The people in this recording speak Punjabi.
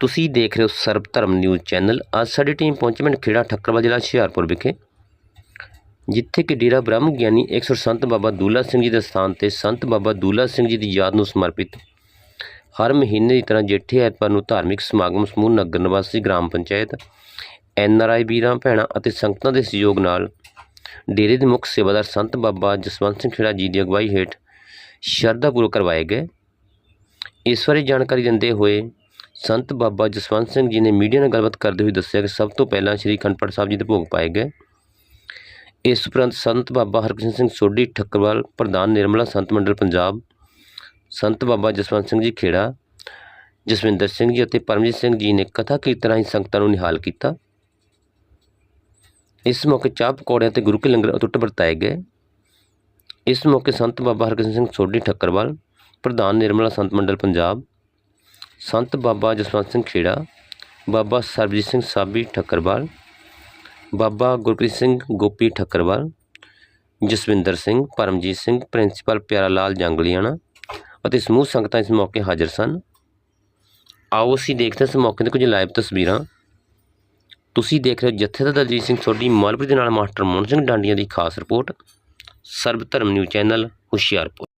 ਤੁਸੀਂ ਦੇਖ ਰਹੇ ਹੋ ਸਰਬ ਧਰਮ ਨਿਊਜ਼ ਚੈਨਲ। ਅੱਜ ਸਾਡੀ ਟੀਮ ਪਹੁੰਚੀ ਪਿੰਡ ਖੇੜਾ ਠੱਕਰਵਾ ਜ਼ਿਲ੍ਹਾ ਹੁਸ਼ਿਆਰਪੁਰ ਵਿਖੇ, ਜਿੱਥੇ ਕਿ ਡੇਰਾ ਬ੍ਰਹਮ ਗਿਆਨੀ 100 ਸੰਤ ਬਾਬਾ ਦੂਲਾ ਸਿੰਘ ਜੀ ਦੇ ਸਥਾਨ ਤੇ ਸੰਤ ਬਾਬਾ ਦੂਲਾ ਸਿੰਘ ਜੀ ਦੀ ਯਾਦ ਨੂੰ ਸਮਰਪਿਤ ਹਰ ਮਹੀਨੇ ਦੀ ਤਰ੍ਹਾਂ ਜੇਠੇ ਐਤਵਾਰ ਨੂੰ ਧਾਰਮਿਕ ਸਮਾਗਮ ਸਮੂਹ ਨਗਰ ਨਿਵਾਸੀ ਗ੍ਰਾਮ ਪੰਚਾਇਤ, ਐਨ ਆਰ ਆਈ ਵੀਰਾਂ, ਭੈਣਾਂ ਅਤੇ ਸੰਗਤਾਂ ਦੇ ਸਹਿਯੋਗ ਨਾਲ ਡੇਰੇ ਦੇ ਮੁੱਖ ਸੇਵਾਦਾਰ ਸੰਤ ਬਾਬਾ ਜਸਵੰਤ ਸਿੰਘ ਖੇੜਾ ਜੀ ਦੀ ਅਗਵਾਈ ਹੇਠ ਸ਼ਰਧਾਪੂਰਵਕ ਕਰਵਾਏ ਗਏ। ਇਸ ਬਾਰੇ ਜਾਣਕਾਰੀ ਦਿੰਦੇ ਹੋਏ ਸੰਤ ਬਾਬਾ ਜਸਵੰਤ ਸਿੰਘ ਜੀ ਨੇ ਮੀਡੀਆ ਨਾਲ ਗੱਲਬਾਤ ਕਰਦੇ ਹੋਏ ਦੱਸਿਆ ਕਿ ਸਭ ਤੋਂ ਪਹਿਲਾਂ ਸ੍ਰੀ ਖੰਡਪੜ ਸਾਹਿਬ ਜੀ ਦੇ ਭੋਗ ਪਾਏ ਗਏ ਇਸ ਉਪਰੰਤ ਸੰਤ ਬਾਬਾ ਹਰਕ੍ਰਿਸ਼ਨ ਸਿੰਘ ਸੋਢੀ ਠੱਕਰਵਾਲ ਪ੍ਰਧਾਨ ਨਿਰਮਲਾ ਸੰਤ ਮੰਡਲ ਪੰਜਾਬ ਸੰਤ ਬਾਬਾ ਜਸਵੰਤ ਸਿੰਘ ਜੀ ਖੇੜਾ ਜਸਵਿੰਦਰ ਸਿੰਘ ਜੀ ਅਤੇ ਪਰਮਜੀਤ ਸਿੰਘ ਜੀ ਨੇ ਕਥਾ ਕੀਰਤਨ ਰਾਹੀਂ ਸੰਗਤਾਂ ਨੂੰ ਨਿਹਾਲ ਕੀਤਾ ਇਸ ਮੌਕੇ ਚਾਹ ਪਕੌੜਿਆਂ ਤੇ ਗੁਰੂ ਕੇ ਲੰਗਰ ਅਟੁੱਟ ਵਰਤਾਏ ਗਏ ਇਸ ਮੌਕੇ ਸੰਤ ਬਾਬਾ ਹਰਕ੍ਰਿਸ਼ਨ ਸਿੰਘ ਸੋਢੀ ਠੱਕਰਵਾਲ ਪ੍ਰਧਾਨ ਨਿਰਮਲਾ ਸੰਤ ਮੰਡਲ ਪੰਜਾਬ ਸੰਤ ਬਾਬਾ ਜਸਵੰਤ ਸਿੰਘ ਖੇੜਾ, ਬਾਬਾ ਸਰਬਜੀਤ ਸਿੰਘ ਸਾਬੀ ਠੱਕਰਵਾਲ, ਬਾਬਾ ਗੁਰਪ੍ਰੀਤ ਸਿੰਘ ਗੋਪੀ ਠੱਕਰਵਾਲ, ਜਸਵਿੰਦਰ ਸਿੰਘ, ਪਰਮਜੀਤ ਸਿੰਘ, ਪ੍ਰਿੰਸੀਪਲ ਪਿਆਰਾ ਲਾਲ ਜੰਗਲੀਆਣਾ ਅਤੇ ਸਮੂਹ ਸੰਗਤਾਂ ਇਸ ਮੌਕੇ ਹਾਜ਼ਰ ਸਨ। ਆਓ ਅਸੀਂ ਦੇਖਦੇ ਹਾਂ ਇਸ ਮੌਕੇ ਤੇ ਕੁਝ ਲਾਈਵ ਤਸਵੀਰਾਂ। ਤੁਸੀਂ ਦੇਖ ਰਹੇ ਹੋ ਜਥੇਦਾਰ ਦਲਜੀਤ ਸਿੰਘ ਸੋਢੀ, ਮਾਲਪੁਰ ਦੇ ਨਾਲ ਮਾਸਟਰ ਮੋਹਨ ਸਿੰਘ ਡਾਂਡੀਆਂ ਦੀ ਖਾਸ ਰਿਪੋਰਟ ਸਰਬ ਧਰਮ ਨਿਊਜ਼ ਚੈਨਲ ਹੁਸ਼ਿਆਰਪੁਰ।